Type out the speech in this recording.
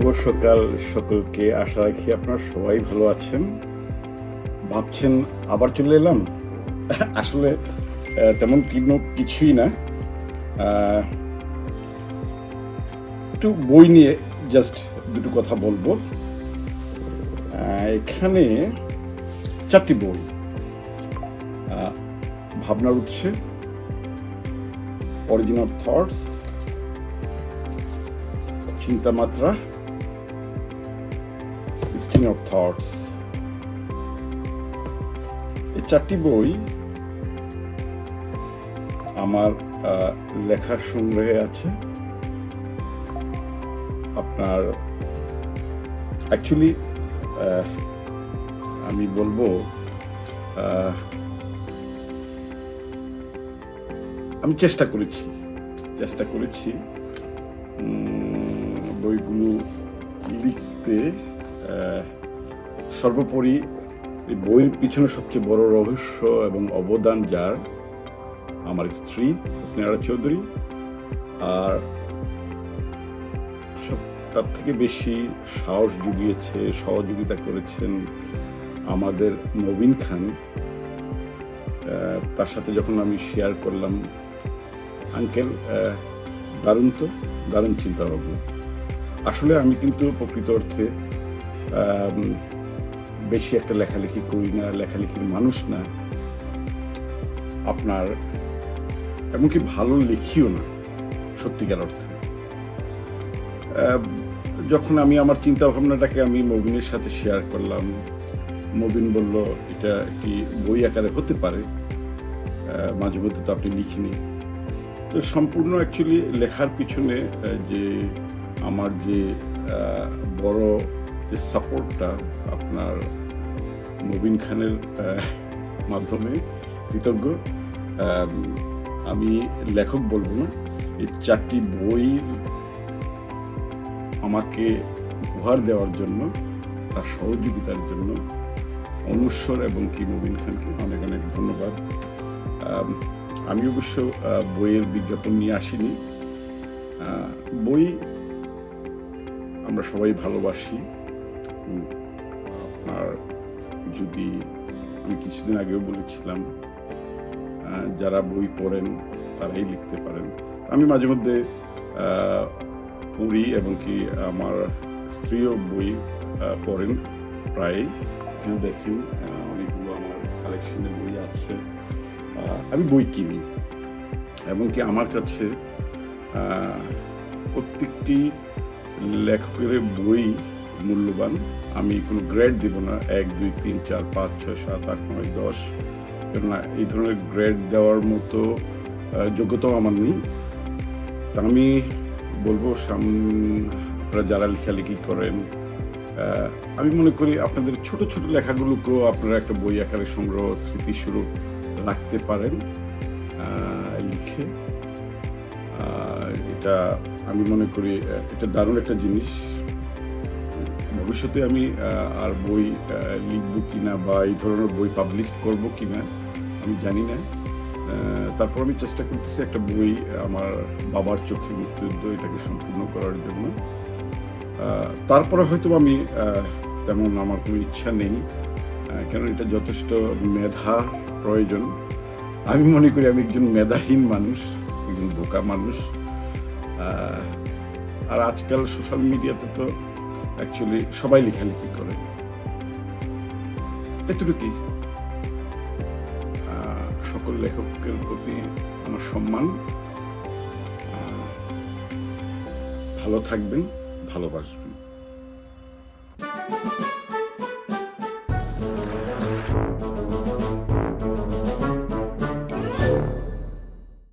সকাল সকলকে। আশা রাখি আপনারা সবাই ভালো আছেন। ভাবছেন আবার চলে এলাম? আসলে তেমন কোনো কিছুই না। একটু বই নিয়ে জাস্ট দুটো কথা বলব। এখানে চারটি বই। ভাবনার উৎসে অরিজিনাল থটস চিন্তামাত্রা স্ট্রিং অফ থটস এই চারটি বই আমার লেখার সংগ্রহে আছে। আপনার অ্যাকচুয়ালি আমি বলব আমি চেষ্টা করেছি চেষ্টা করেছি বইগুলো লিখতে। সর্বোপরি এই বইয়ের পিছনে সবচেয়ে বড় রহস্য এবং অবদান যার, আমার স্ত্রী স্নেহা চৌধুরী, আর সব তার থেকে বেশি সাহস জুগিয়েছে, সহযোগিতা করেছেন আমাদের নবীন খান। তার সাথে যখন আমি শেয়ার করলাম আঙ্কেল দারুণ তো, দারুণ চিন্তা ভাবনা আসলে আমি কিন্তু প্রকৃত অর্থে বেশি একটা লেখালেখি করি না, লেখালেখির মানুষ না। আপনার, এমনকি ভালো লিখিও না, সত্যিকার অর্থে। যখন আমি আমার চিন্তা ভাবনাটাকে আমি মবিনের সাথে শেয়ার করলাম, মবিন বলল, এটা কি বই আকারে হতে পারে? মাঝে মধ্যে তো আপনি লিখিনি তো সম্পূর্ণ অ্যাকচুয়ালি লেখার পিছনে যে আমার যে বড় যে সাপোর্টটা আপনার নবীন খানের মাধ্যমে, কৃতজ্ঞ। আমি লেখক বলব না, এই চারটি বই আমাকে উপহার দেওয়ার জন্য, তার সহযোগিতার জন্য অনুস্বর এবং কি নবীন খানকে অনেক অনেক ধন্যবাদ। আমি অবশ্য বইয়ের বিজ্ঞাপন নিয়ে আসিনি। বই আমরা সবাই ভালোবাসি। আপনার যদি আমি কিছুদিন আগেও বলেছিলাম যারা বই পড়েন তারাই লিখতে পারেন। আমি মাঝে মধ্যে পড়ি এবং কি আমার স্ত্রীও বই পড়েন প্রায় কেউ দেখেন অনেকগুলো আমার কালেকশনে বই আছে। আমি বই কিনি। এমনকি আমার কাছে প্রত্যেকটি লেখকের বই মূল্যবান। আমি কোনো গ্রেড দিব না। এক, দুই, তিন, চার, পাঁচ, ছয়, সাত, আট, নয়, দশ। কেননা এই ধরনের গ্রেড দেওয়ার মতো যোগ্যতাও আমার নেই। তা আমি বলব আপনারা যারা লেখালেখি করেন আমি মনে করি আপনাদের ছোট ছোট লেখাগুলোকেও আপনারা একটা বই আকারে সংগ্রহ স্মৃতিস্বরূপ রাখতে পারেন লিখে। এটা আমি মনে করি এটা দারুণ একটা জিনিস। ভবিষ্যতে আমি আর বই লিখব কি না বা এই ধরনের বই পাবলিশ করব কি না আমি জানি না। তারপর আমি চেষ্টা করতেছি একটা বই আমার বাবার চোখে মুক্তিযুদ্ধ এটাকে সম্পূর্ণ করার জন্য। তারপরে হয়তো আমি তেমন আমার কোনো ইচ্ছা নেই কেন এটা যথেষ্ট মেধা প্রয়োজন। আমি মনে করি আমি একজন মেধাহীন মানুষ, একজন বোকা মানুষ। আর আজকাল সোশ্যাল মিডিয়াতে তো অ্যাকচুয়ালি সবাই লেখালেখি করে। এতটুকুই। সকল লেখকের প্রতি আমার সম্মান। ভালো থাকবেন ভালোবাসবেন।